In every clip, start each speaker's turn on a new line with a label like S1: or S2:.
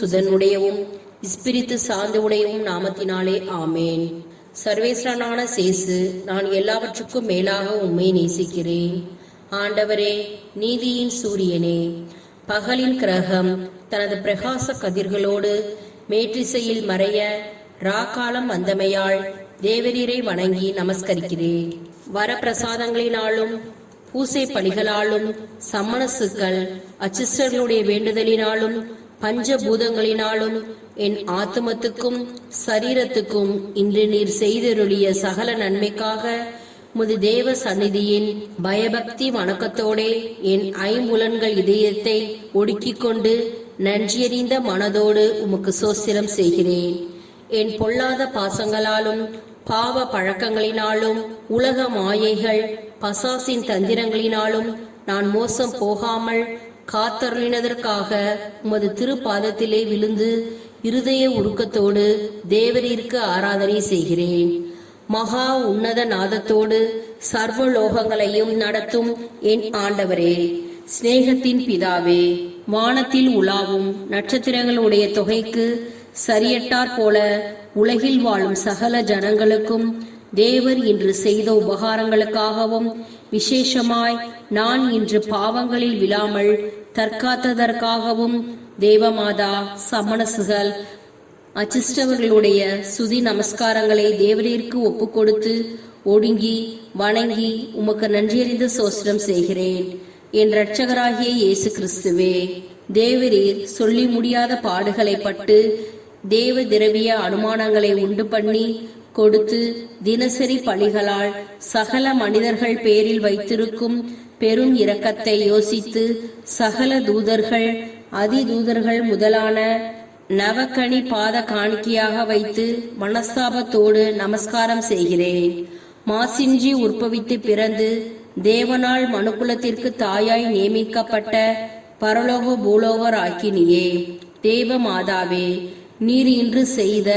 S1: சுதனுடையவும் இஸ்பிரித்து சார்ந்தவுடையவும் நாமத்தினாலே ஆமேன். சர்வேஸ்வரனான சேசு நான் எல்லாவற்றுக்கும் மேலாக உம்மை நேசிக்கிறேன். ஆண்டவரே நீதியின் சூரியனே பகலின் கிரகம் தனது பிரகாச கதிர்களோடு மேற்றிசையில் மறைய ராக்காலம் வந்தமையால் தேவநீரை வணங்கி நமஸ்கரிக்கிறேன். வரப்பிரசாதங்களினாலும் பூசை பலிகளாலும் சம்மணசுக்கள் அச்சிஸ்டர்களுடைய வேண்டுதலினாலும் பஞ்சபூதங்களினாலும் என் ஆத்மத்துக்கும் சரீரத்துக்கும் இன்று நீர் செய்தருளிய சகல நன்மைக்காக முது தேவ சந்நிதியின் பயபக்தி வணக்கத்தோடே என் ஐம்புலன்கள் இதயத்தை ஒடுக்கிக் கொண்டு நன்றியறிந்த மனதோடு உமக்கு சோசிரம் செய்கிறேன். என் பொல்லாத பாசங்களாலும் பாவ பழக்கங்களினாலும் உலக மாயைகள் பசாசின் தந்திரங்களினாலும் நான் மோசம் போகாமல் காத்தருளினதற்காக உமது திருப்பாதத்திலே விழுந்து இருதய உருக்கத்தோடு தேவரீருக்கு ஆராதனை செய்கிறேன். மகா உன்னத நாதத்தோடு சர்வலோகங்களையும் நடத்தும் என் ஆண்டவரே. சிநேகத்தின் பிதாவே வானத்தில் உலாவும் நட்சத்திரங்களுடைய தொகைக்கு சரியட்டார் போல உலகில் வாழும் சகல ஜனங்களுக்கும் தேவர் இன்று செய்த உபகாரங்களுக்காகவும் விசேஷமாய் நான் இன்று பாவங்களில் விழாமல் தற்காத்ததற்காகவும் தேவமாதா சமணசுகள் அச்சிஷ்டவர்களுடைய சுதி நமஸ்காரங்களை தேவரீருக்கு ஒப்பு கொடுத்து ஒடுங்கி வணங்கி உமக்கு நன்றியறிந்த சோஸ்திரம் செய்கிறேன். என் இரட்சகராகிய இயேசு கிறிஸ்துவே தேவரீர் சொல்லி முடியாத பாடுகளை பட்டு தேவ திரவிய அனுமானங்களை உண்டு பண்ணி கொடுத்து தினசரி பழிகளால் சகல மனிதர்கள் பேரில் வைத்திருக்கும் பெரும் இரக்கத்தை யோசித்து சகல தூதர்கள் அதிதூதர்கள் முதலான நவக்கணி பாத காணிக்கையாக வைத்து மனஸ்தாபத்தோடு நமஸ்காரம் செய்கிறேன். மாசின்றி உற்பவித்து பிறந்து தேவனால் மனுக்குலத்திற்கு தாயாய் நியமிக்கப்பட்ட பரலோக பூலோகர் ஆக்கினியே தேவ மாதாவே நீர் இன்று செய்த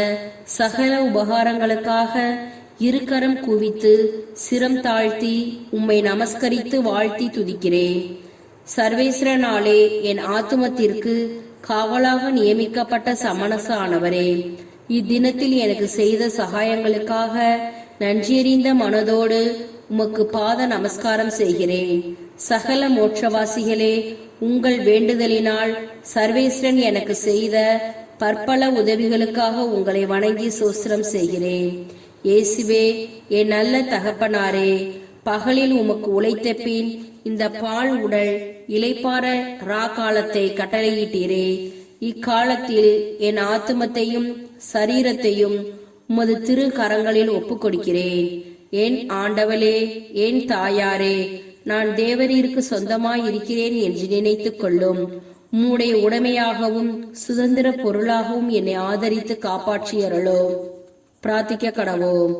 S1: சகல உபகாரங்களுக்காக இருக்கரம் குவித்து சிரம் தாழ்த்தி உம்மை நமஸ்கரித்து வாழ்த்தி துதிக்கிறேன். சர்வேஸ்வரனாலே என் ஆத்துமத்திற்கு காவலாக நியமிக்கப்பட்ட சமணச ஆனவரே இத்தினத்தில் எனக்கு செய்த சகாயங்களுக்காக நன்றியறிந்த மனதோடு உமக்கு பாத நமஸ்காரம் செய்கிறேன். சகல மோட்சவாசிகளே உங்கள் வேண்டுதலினால் சர்வேஸ்வரன் எனக்கு செய்த பற்பல உதவிகளுக்காக உங்களை வணங்கி சோஸ்திரம் செய்கிறேன். இயேசுவே என் நல்ல தகப்பனாரே பகலில் உமக்கு உழைத்த பின் இந்த பால் உடல் இளைப்பாற ரா காலத்தை கட்டளையிட்டீரே. இக்காலத்தில் என் ஆத்துமத்தையும் சரீரத்தையும் உமது திரு கரங்களில் ஒப்புக்கொடுக்கிறேன். என் ஆண்டவளே என் தாயாரே நான் தேவரீருக்கு சொந்தமாய் இருக்கிறேன் என்று நினைத்து கொள்ளும் உம்முடைய உடைமையாகவும் சுதந்திர பொருளாகவும் என்னை ஆதரித்து காப்பாற்றியருளோ. பிரார்த்திக்க கடவோம்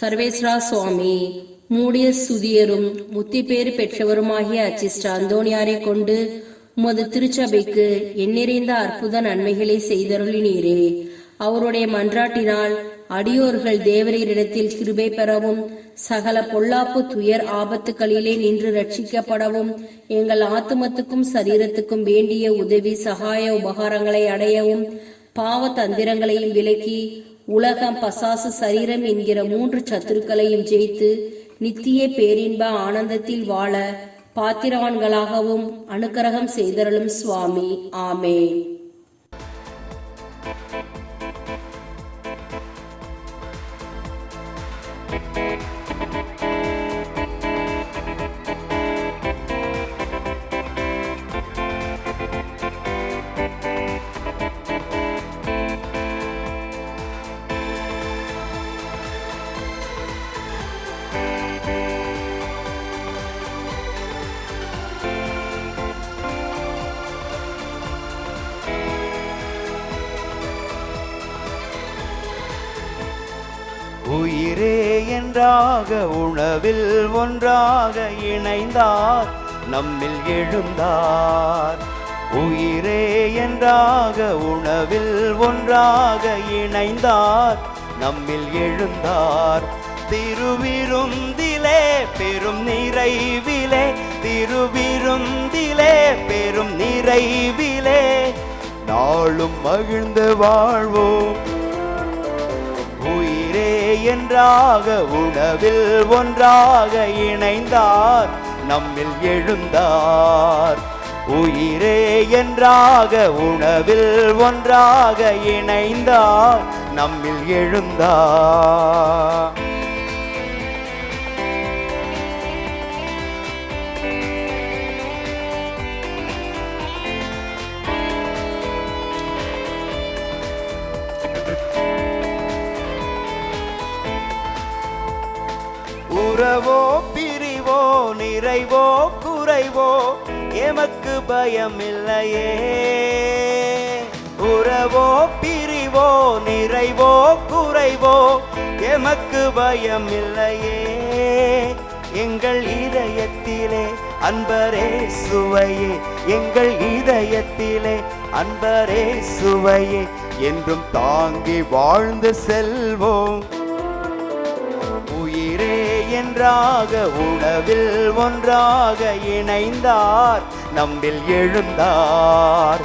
S1: சர்வேஸ்வரா சுவாமி மூடிய சுதியரும் முத்தி பேறு பெற்றவருமாகிய அச்சிஸ்டர் அந்தோணியாரை கொண்டு உமது திருச்சபைக்கு எண்ணிறைந்த அற்புத நன்மைகளை செய்தருளினீரே. அவருடைய மன்றாட்டினால் அடியோர்கள் தேவரீரிடத்தில் கிருபை பெறவும் சகல பொல்லாப்பு துயர் ஆபத்துகளிலே நின்று ரட்சிக்கப்படவும் எங்கள் ஆத்துமத்துக்கும் சரீரத்துக்கும் வேண்டிய உதவி சகாய உபகாரங்களை அடையவும் பாவ தந்திரங்களையும் விலக்கி உலகம் பசாசு சரீரம் என்கிற மூன்று சத்துருக்களையும் ஜெயித்து நித்திய பேரின்ப ஆனந்தத்தில் வாழ பாத்திரவான்களாகவும் அனுக்கிரகம் செய்தருளும் சுவாமி. ஆமே
S2: உயிரே என்றாக உணவில் ஒன்றாக இணைந்தார் நம்மில் எழுந்தார். உயிரே என்றாக உணவில் ஒன்றாக இணைந்தார் நம்மில் எழுந்தார். திருவிருந்திலே பெரும் நிறைவிலே திருவிருந்திலே பெரும் நிறைவிலே நாளும் மகிழ்ந்து வாழ்வோம். உயிர் என்றாக உணவில் ஒன்றாக இணைந்தார் நம்மில் எழுந்தார். உயிரே என்றாக உணவில் ஒன்றாக இணைந்தார் நம்மில் எழுந்தார். நிறைவோ குறைவோ? எமக்கு பயமில்லையே. உறவோ பிரிவோ நிறைவோ குறைவோ? எமக்கு பயமில்லையே. எங்கள் இதயத்திலே அன்பரே சுவையே. எங்கள் இதயத்திலே அன்பரே சுவையே. என்றும் தாங்கி வாழ்ந்து செல்வோம். என்றாக உணவில் ஒன்றாக இணைந்தார் நம்பில் எழுந்தார்.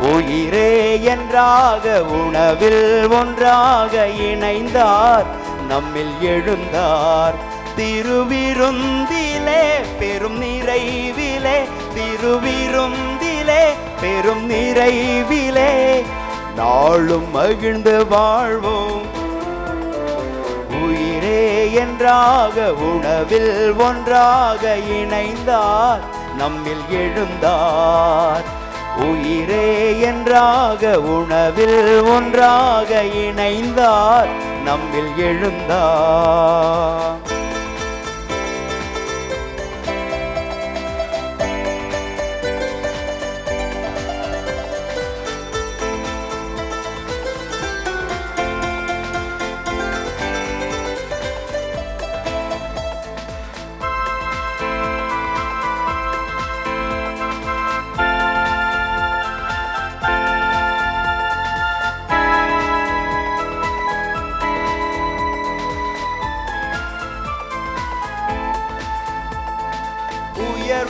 S2: உயிரே என்றாக உணவில் ஒன்றாக இணைந்தார் நம்மில் எழுந்தார். திருவிருந்திலே பெரும் நிறைவிலே திருவிருந்திலே பெரும் நிறைவிலே. நாளும் மகிழ்ந்து வாழ்வோம். என்றாக உணவில் ஒன்றாக இணைந்தார் நம்மில் எழுந்தார். உயிரே என்றாக உணவில் ஒன்றாக இணைந்தார் நம்மில் எழுந்தார்.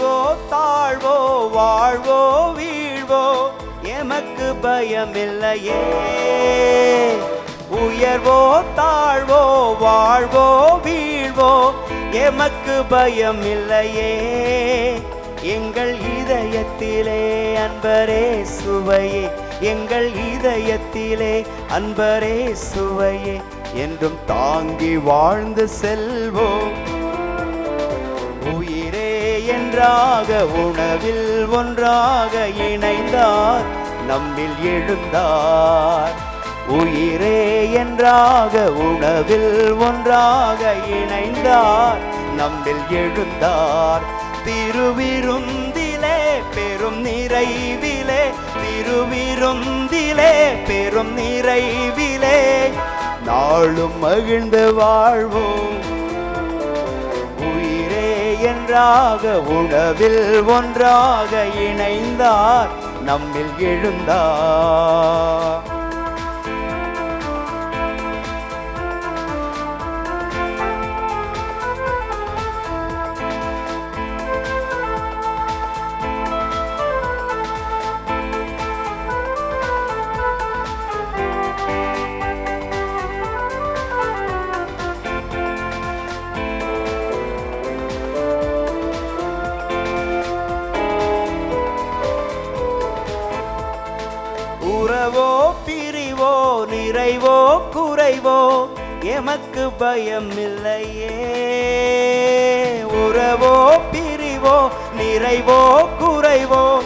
S2: வாழ்வோ தாழ்வோ வாழ்வோ வீழ்வோ எமக்கு பயமில்லையே. உயர்வோ தாழ்வோ வாழ்வோ வீழ்வோ எமக்கு பயமில்லையே. எங்கள் இதயத்திலே அன்பரே சுவையே. எங்கள் இதயத்திலே அன்பரே சுவையே. என்றும் தாங்கி வாழ்ந்து செல்வோம். ஒன்றாக உணவில் ஒன்றாக இணைந்தார் நம்மில் எழுந்தார். உயிரே என்றாக உணவில் ஒன்றாக இணைந்தார் நம்மில் எழுந்தார். திருவிருந்திலே பெரும் நிறைவிலே திருவிருந்திலே பெரும் நிறைவிலே. நாளும் மகிழ்ந்து வாழ்வோம். ஒன்றாக உணவில் ஒன்றாக இணைந்தார் நம்மில் எழுந்தார். நமக்கு பயம் இல்லையே உறவோ பிரிவோ நிறைவோ குறைவோ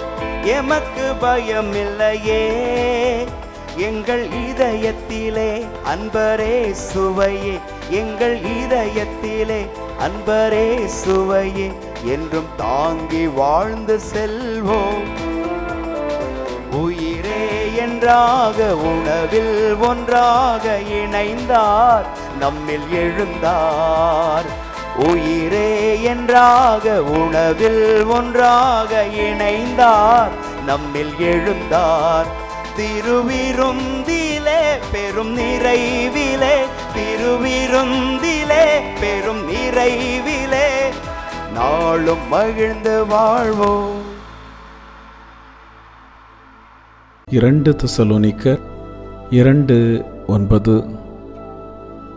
S2: எமக்கு பயம் இல்லையே எங்கள் இதயத்திலே அன்பரே சுவையே. எங்கள் இதயத்திலே அன்பரே சுவையே. என்றும் தாங்கி வாழ்ந்து செல்வோம். உயிரே என்றாக உணவில் ஒன்றாக இணைந்தார். நம்மில் எழுந்தார். உயிரே என்றாக உணவில் ஒன்றாக இணைந்தார். நம்மில் எழுந்தார். திருவிருந்திலே பெரும் நிறைவிலே திருவிருந்திலே பெரும் நிறைவிலே நாளும் மகிழ்ந்து வாழ்வோம்.
S3: இரண்டு திசலோனிக்கர் இரண்டு ஒன்பது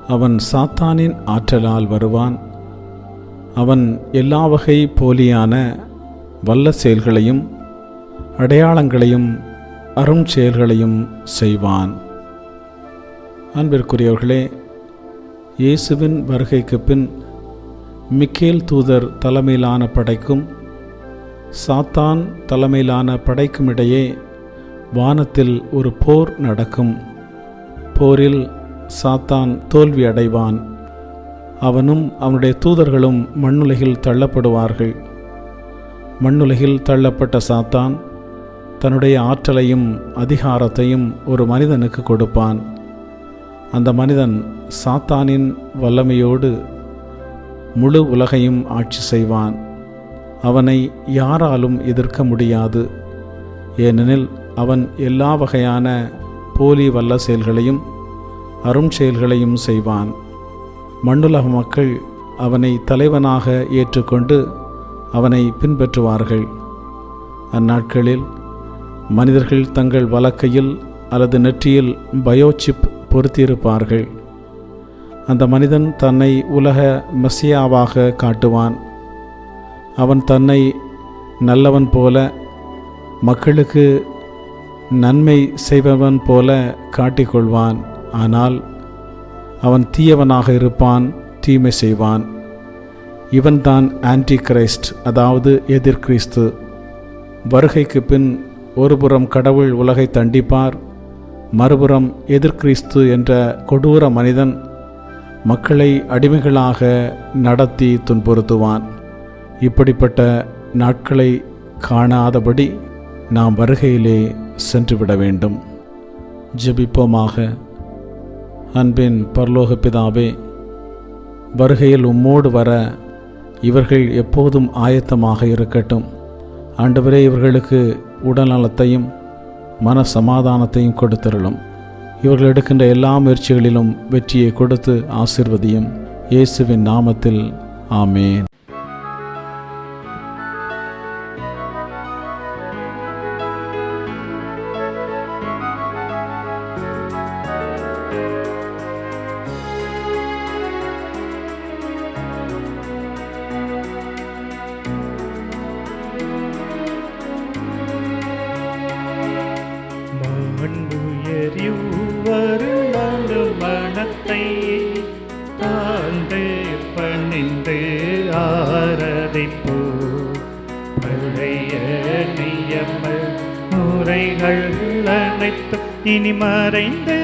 S3: அவன் சாத்தானின் ஆற்றலால் வருவான். அவன் எல்லா வகை போலியான வல்ல செயல்களையும் அடையாளங்களையும் அரும் செயல்களையும் செய்வான். அன்பிற்குரியவர்களே இயேசுவின் வருகைக்கு பின் மிக்கேல் தூதர் தலைமையிலான படைக்கும் சாத்தான் தலைமையிலான படைக்கும் இடையே வானத்தில் ஒரு போர் நடக்கும். போரில் சாத்தான் தோல்வி அடைவான். அவனும் அவனுடைய தூதர்களும் மண்ணுலகில் தள்ளப்படுவார்கள். மண்ணுலகில் தள்ளப்பட்ட சாத்தான் தன்னுடைய ஆற்றலையும் அதிகாரத்தையும் ஒரு மனிதனுக்கு கொடுப்பான். அந்த மனிதன் சாத்தானின் வல்லமையோடு முழு உலகையும் ஆட்சி செய்வான். அவனை யாராலும் எதிர்க்க முடியாது. ஏனெனில் அவன் எல்லா வகையான போலி வல்ல செயல்களையும் அரும் செயல்களையும் செய்வான். மண்ணுலக மக்கள் அவனை தலைவனாக ஏற்றுக்கொண்டு அவனை பின்பற்றுவார்கள். அந்நாட்களில் மனிதர்கள் தங்கள் வலக்கையில் அல்லது நெற்றியில் பயோசிப் பொருத்தியிருப்பார்கள். அந்த மனிதன் தன்னை உலக மெசியாவாக காட்டுவான். அவன் தன்னை நல்லவன் போல மக்களுக்கு நன்மை செய்பவன் போல காட்டிக்கொள்வான். ஆனால் அவன் தீயவனாக இருப்பான் தீமை செய்வான். இவன்தான் ஆன்டி கிரைஸ்ட் அதாவது எதிர்கிறிஸ்து வருகைக்கு பின் ஒருபுறம் கடவுள் உலகை தண்டிப்பார் மறுபுறம் எதிர்கிறிஸ்து என்ற கொடூர மனிதன் மக்களை அடிமைகளாக நடத்தி துன்புறுத்துவான். இப்படிப்பட்ட நாட்களை காணாதபடி நாம் வருகையிலே சென்றுவிட வேண்டும். ஜெபிப்போமாக. அன்பின் பரலோக பிதாவே வருகையில் உம்மோடு வர இவர்கள் எப்போதும் ஆயத்தமாக இருக்கட்டும். ஆண்டவரே இவர்களுக்கு உடல்நலத்தையும் மன சமாதானத்தையும் கொடுத்திருளும். இவர்கள் எடுக்கின்ற எல்லா முயற்சிகளிலும் வெற்றியை கொடுத்து ஆசிர்வதியும். இயேசுவின் நாமத்தில் ஆமேன்.
S4: இனி மறைந்து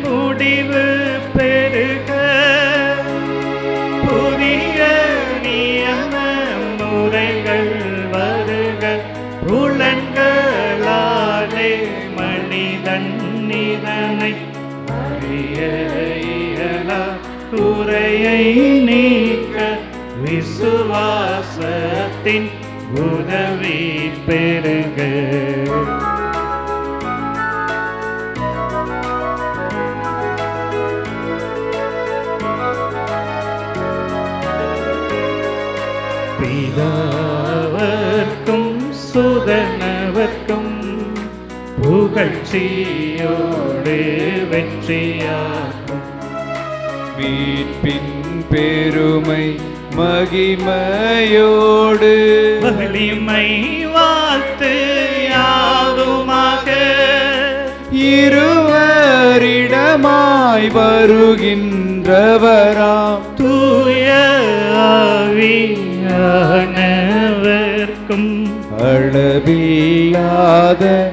S4: முடிவு பெருக புதிய நியம முறைகள் வருக. புலன்களாலே மனிதன் நிதனை அறிய இயலா நீக்க விசுவாசத்தின் புகழ்ச்சியோடு வெற்றியாகும்.
S5: மீட்பின் பெருமை மகிமையோடு.
S4: வலிமை வாழ்த்து யாதுமாக.
S5: இருவரிடமாய் வருகின்றவராம்.
S4: தூய ஆவியானவர்க்கும்.
S5: அளவில்லாத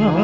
S6: அருள்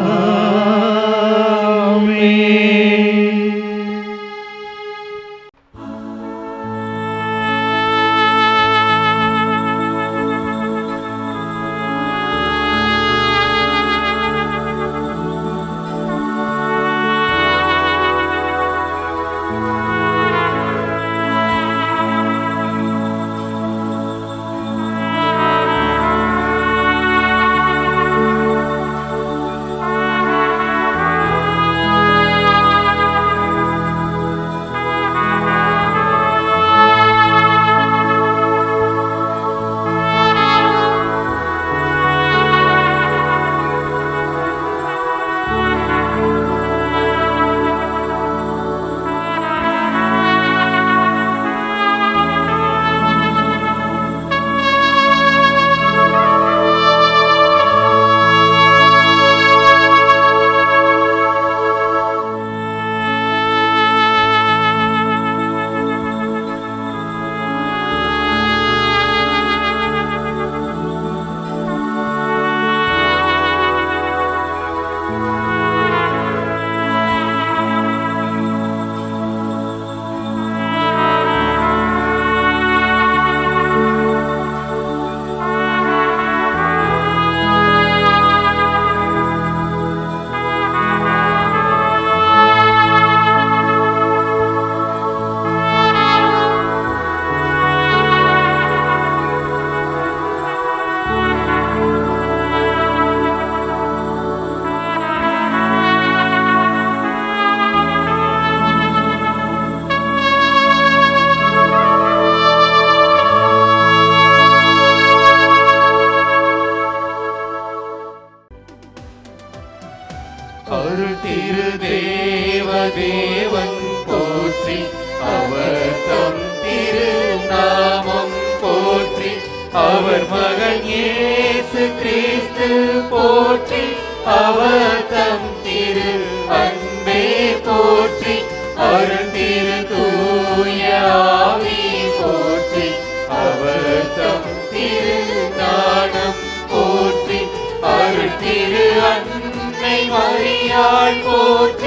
S6: மரியாள் போற்றி.